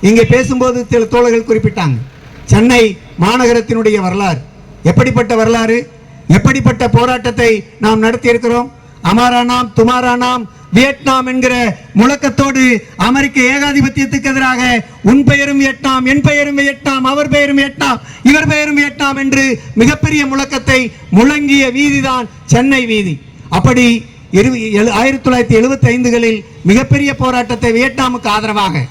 இங்கே பேசும்போது சில தோழர்கள் குறிப்பிட்டாங்க. சென்னை மாநகரத்தினுடைய வரலாறு. எப்படிப்பட்ட வரலாறு? எப்படிப்பட்ட போராட்டத்தை நாம் நடத்தியிருக்கிறோம்? அமாரானாம் அமாரா நாம் துமாரா நாம் வியட்நாம் என்கிற முழக்கத்தோடு அமெரிக்க ஏகாதிபத்தியத்துக்கு எதிராக உன் பெயரும் வியட்நாம் என் பெயரும் வியட்நாம் அவர் பெயரும் வியட்நாம் இவர் பெயரும் வியட்நாம் என்று மிகப்பெரிய முழக்கத்தை முழங்கிய வீதிதான் சென்னை வீதி. அப்படி எழு- ஆயிரத்தி தொள்ளாயிரத்தி எழுபத்தி ஐந்துகளில் மிகப்பெரிய போராட்டத்தை வியட்நாமுக்கு ஆதரவாக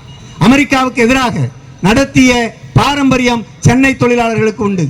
அமெரிக்காவுக்கு எதிராக நடத்திய பாரம்பரியம் சென்னை தொழிலாளர்களுக்கு உண்டு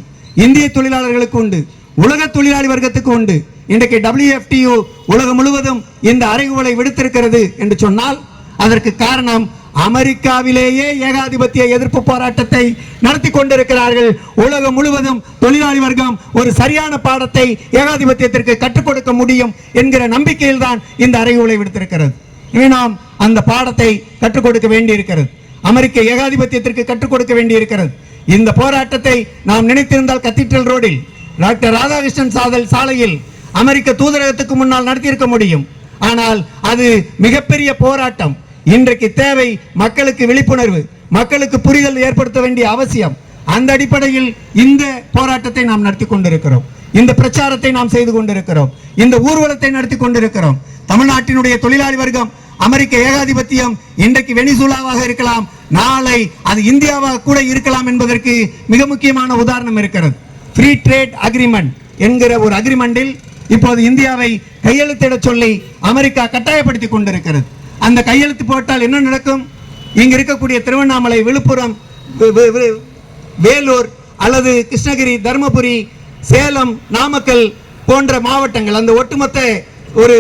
இந்திய தொழிலாளர்களுக்கு உண்டு உலக தொழிலாளி வர்க்கத்துக்கு உண்டு. இன்றைக்கு WFTU உலகம் முழுவதும் இந்த அறைகூவலை விடுத்திருக்கிறது என்று சொன்னால் அதற்கு காரணம் அமெரிக்காவிலேயே ஏகாதிபத்திய எதிர்ப்பு போராட்டத்தை நடத்தி கொண்டிருக்கிறார்கள். உலகம் முழுவதும் தொழிலாளி வர்க்கம் ஒரு சரியான பாடத்தை ஏகாதிபத்தியத்திற்கு கற்றுக் கொடுக்க முடியும் என்கிற நம்பிக்கையில்தான் இந்த அறைகூவலை விடுத்திருக்கிறது. இனி நாம் அந்த பாடத்தை கற்றுக் கொடுக்க வேண்டியிருக்கிறது? அமெரிக்க ஏகாதிபத்தியத்திற்கு கற்றுக் கொடுக்க வேண்டியிருக்கிறது. இந்த போராட்டத்தை நாம் நினைத்திருந்தால் கத்தீட்ரல் ரோடில். டாக்டர் ராதாகிருஷ்ணன் சாதல் சாலையில் அமெரிக்க தூதரகத்துக்கு முன்னால் நடத்தியிருக்க முடியும். ஆனால் அது மிகப்பெரிய போராட்டம். இன்றைக்கு தேவை மக்களுக்கு விழிப்புணர்வு மக்களுக்கு புரிதல் ஏற்படுத்த வேண்டிய அவசியம். அந்த அடிப்படையில் இந்த போராட்டத்தை நாம் நடத்தி கொண்டிருக்கிறோம். இந்த பிரச்சாரத்தை நாம் செய்து கொண்டிருக்கிறோம். இந்த ஊர்வலத்தை நடத்தி கொண்டிருக்கிறோம். தமிழ்நாட்டினுடைய தொழிலாளி வர்க்கம் அமெரிக்க ஏகாதிபத்தியம் இன்றைக்கு வெனிசூலாவாக இருக்கலாம் நாளை அது இந்தியாவாக கூட இருக்கலாம் என்பதற்கு மிக முக்கியமான உதாரணம் இருக்கிறது. ஃப்ரீ ட்ரேட் அக்ரிமெண்ட் என்கிற ஒரு அக்ரிமெண்டில் இப்போது இந்தியாவை கையெழுத்திட சொல்லி அமெரிக்கா கட்டாயப்படுத்தி கொண்டிருக்கிறது. அந்த கையெழுத்து போட்டால் என்ன நடக்கும்? இங்க இருக்கக்கூடிய திருவண்ணாமலை விழுப்புரம் வேலூர் அல்லது கிருஷ்ணகிரி தருமபுரி சேலம் நாமக்கல் போன்ற மாவட்டங்கள் அந்த ஒட்டுமொத்த ஒரு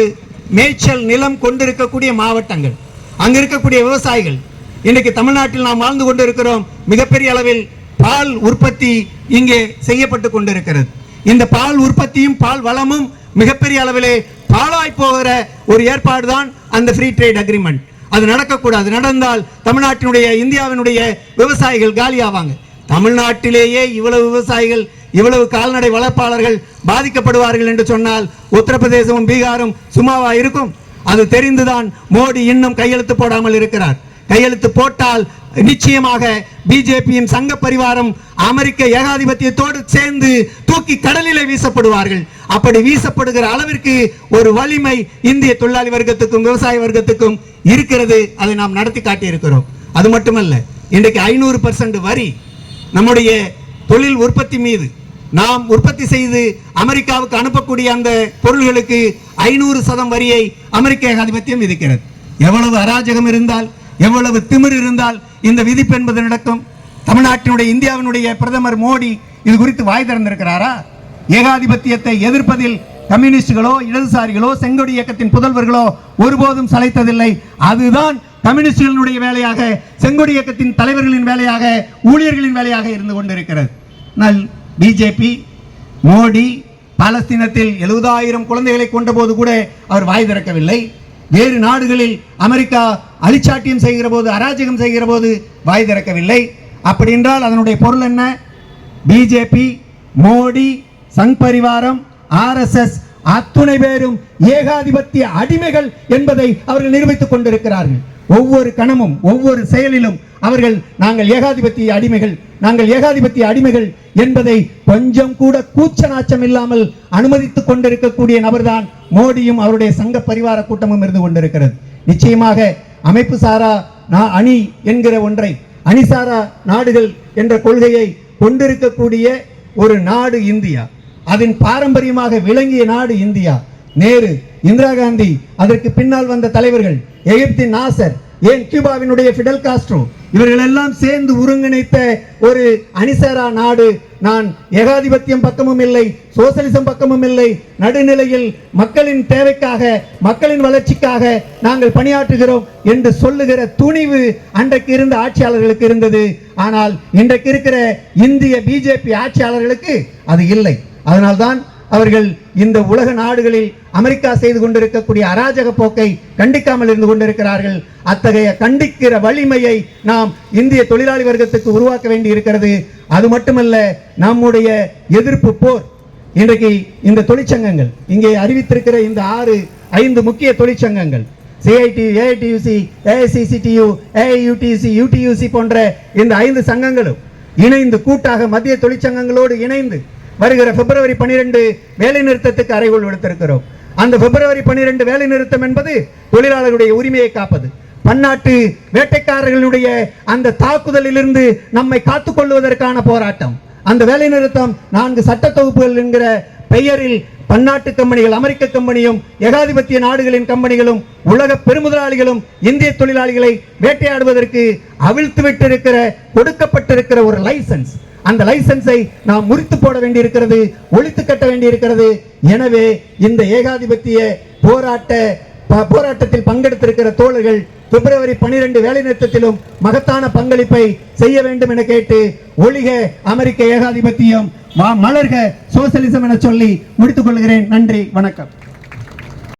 மேய்ச்சல் நிலம் கொண்டிருக்கக்கூடிய மாவட்டங்கள். அங்க இருக்கக்கூடிய விவசாயிகள். இன்னைக்கு தமிழ்நாட்டில் நாம் வாழ்ந்து கொண்டிருக்கிறோம். மிகப்பெரிய அளவில் பால் உற்பத்தி இங்கே செய்யப்பட்டு கொண்டிருக்கிறது. இந்த பால் உற்பத்தியும் பால் வளமும் மிகப்பெரிய அளவிலே பாழாய் போகிற ஒரு ஏற்பாடு தான் அந்த ஃப்ரீ ட்ரேட் அக்ரிமெண்ட் அது நடக்கக்கூடாது. நடந்தால் தமிழ்நாட்டினுடைய இந்தியாவினுடைய விவசாயிகள் காலியாவாங்க. தமிழ்நாட்டிலேயே இவ்வளவு விவசாயிகள் இவ்வளவு கால்நடை வளர்ப்பாளர்கள் பாதிக்கப்படுவார்கள் என்று சொன்னால் உத்தரப்பிரதேசமும் பீகாரும் சும்மாவா இருக்கும்? அது தெரிந்துதான் மோடி இன்னும் கையெழுத்து போடாமல் இருக்கிறார். கையெழுத்து போட்டால் நிச்சயமாக பிஜேபியின் சங்க பரிவாரம் அமெரிக்க ஏகாதிபத்தியத்தோடு சேர்ந்து தூக்கி கடலிலே வீசப்படுவார்கள். அப்படி வீசப்படுகிற அளவிற்கு ஒரு வலிமை இந்திய தொழிலாளி வர்க்கத்துக்கும் விவசாய வர்க்கத்துக்கும் இருக்கிறது. அதை நாம் நடத்தி காட்டியிருக்கிறோம். அது மட்டுமல்ல இன்றைக்கு ஐநூறு பர்சன்ட் வரி நம்முடைய தொழில் உற்பத்தி மீது நாம் உற்பத்தி செய்து அமெரிக்காவுக்கு அனுப்பக்கூடிய அந்த பொருள்களுக்கு ஐநூறு சதம் வரியை அமெரிக்க ஏகாதிபத்தியம் விதிக்கிறது. எவ்வளவு அராஜகம் இருந்தால் எவ்வளவு திமிர் இருந்தால் இந்த விதிப்பு என்பது நடக்கும். தமிழ்நாட்டினுடைய இந்தியாவினுடைய பிரதமர் மோடி இது குறித்து வாய் திறந்திருக்கிறாரா? ஏகாதிபத்தியத்தை எதிர்ப்பதில் கம்யூனிஸ்டுகளோ இடதுசாரிகளோ செங்கொடி இயக்கத்தின் புதல்வர்களோ ஒருபோதும் சளைத்ததில்லை. அதுதான் கம்யூனிஸ்டுகளினுடைய வேலையாக செங்கொடி இயக்கத்தின் தலைவர்களின் வேலையாக ஊழியர்களின் வேலையாக இருந்து கொண்டிருக்கிறது. பிஜேபி மோடி பாலஸ்தீனத்தில் எழுபதாயிரம் குழந்தைகளை கொண்டபோது கூட அவர் வாய் திறக்கவில்லை. வேறு நாடுகளில் அமெரிக்கா அழிச்சாட்டியம் செய்கிற போது அராஜகம் செய்கிற போது வாய் திறக்கவில்லை. அப்படி என்றால் அதனுடைய பொருள் என்ன? பிஜேபி மோடி சங் பரிவாரம் ஆர்எஸ்எஸ் அத்துணை பேரும் ஏகாதிபத்திய அடிமைகள் என்பதை அவர்கள் நிரூபித்துக் கொண்டிருக்கிறார்கள். ஒவ்வொரு கணமும் ஒவ்வொரு செயலிலும் அவர்கள் நாங்கள் ஏகாதிபத்திய அடிமைகள் நாங்கள் ஏகாதிபத்திய அடிமைகள் என்பதை கொஞ்சம் கூட கூச்ச நாச்சம் இல்லாமல் அனுமதித்துக் கொண்டிருக்கக்கூடிய நபர்தான் மோடியும் அவருடைய சங்க பரிவார கூட்டமும் இருந்து கொண்டிருக்கிறது. நிச்சயமாக அமைப்பு சாரா அணி என்கிற ஒன்றை அணிசாரா நாடுகள் என்ற கொள்கையை கொண்டிருக்கக்கூடிய ஒரு நாடு இந்தியா. அதன் பாரம்பரியமாக விளங்கிய நாடு இந்தியா. நேரு இந்திரா காந்தி அதற்கு பின்னால் வந்த தலைவர்கள் எகிப்தின் நாசர் ஏன் கியூபாவினுடைய ஃபிடல் காஸ்ட்ரோ இவர்கள் எல்லாம் சேர்ந்து ஒருங்கிணைத்த ஒரு அணிசரா நாடு. நான் ஏகாதிபத்தியம் பக்கமும் இல்லை சோசலிசம் பக்கமும் இல்லை. நடுநிலையில் மக்களின் தேவைக்காக மக்களின் வளர்ச்சிக்காக நாங்கள் பணியாற்றுகிறோம் என்று சொல்லுகிற துணிவு அன்றைக்கு இருந்த ஆட்சியாளர்களுக்கு இருந்தது. ஆனால் இன்றைக்கு இருக்கிற இந்திய பிஜேபி ஆட்சியாளர்களுக்கு அது இல்லை. அதனால்தான் அவர்கள் இந்த உலக நாடுகளில் அமெரிக்கா செய்து கொண்டிருக்கக்கூடிய அராஜக போக்கை கண்டிக்காமல் இருந்து கொண்டிருக்கிறார்கள். அத்தகைய கண்டிக்கிற வலிமையை நாம் இந்திய தொழிலாளி வர்க்கத்துக்கு உருவாக்க வேண்டி இருக்கிறது. அது மட்டுமல்ல நம்முடைய எதிர்ப்பு போர். இன்றைக்கு இந்த தொழிற்சங்கங்கள் இங்கே அறிவித்திருக்கிற இந்த ஆறு ஐந்து முக்கிய தொழிற்சங்கங்கள் CIT AITUC AICCTU AIUTUC UTUC போன்ற இந்த ஐந்து சங்கங்களும் இணைந்து கூட்டாக மத்திய தொழிற்சங்கங்களோடு இணைந்து வருகிற பிப்ரவரி பனிரெண்டு வேலை நிறுத்தத்துக்கு அறைகோள் விடுத்திருக்கிறோம். அந்த பிப்ரவரி பனிரெண்டு வேலை நிறுத்தம் என்பது தொழிலாளர்களுடைய உரிமையை காப்பது. பன்னாட்டு வேட்டைக்காரர்களுடைய அந்த தாக்குதலிலிருந்து நம்மை காத்துக் கொள்வதற்கான போராட்டம். அந்த வேலை நிறுத்தம் நான்கு சட்ட தொகுப்புகள் என்கிற பெயரில் பன்னாட்டு கம்பெனிகள் அமெரிக்க கம்பெனியும் ஏகாதிபத்திய நாடுகளின் கம்பெனிகளும் உலக பெருமுதலாளிகளும் இந்திய தொழிலாளிகளை வேட்டையாடுவதற்கு அவிழ்த்து விட்டிருக்கிற கொடுக்கப்பட்டிருக்கிற ஒரு லைசன்ஸ். அந்த லைசன்ஸை நாம் முறித்து போட வேண்டியிருக்கிறது ஒழித்து கட்ட வேண்டியிருக்கிறது. எனவே இந்த ஏகாதிபத்திய போராட்ட போராட்டத்தில் பங்கெடுத்திருக்கிற தோழர்கள் பிப்ரவரி பனிரெண்டு வேலை நிறுத்தத்திலும் மகத்தான பங்களிப்பை செய்ய வேண்டும் என கேட்டு ஒழிக அமெரிக்க ஏகாதிபத்தியம் மலர்க சோசலிசம் என சொல்லி முடித்துக் கொள்கிறேன். நன்றி வணக்கம்.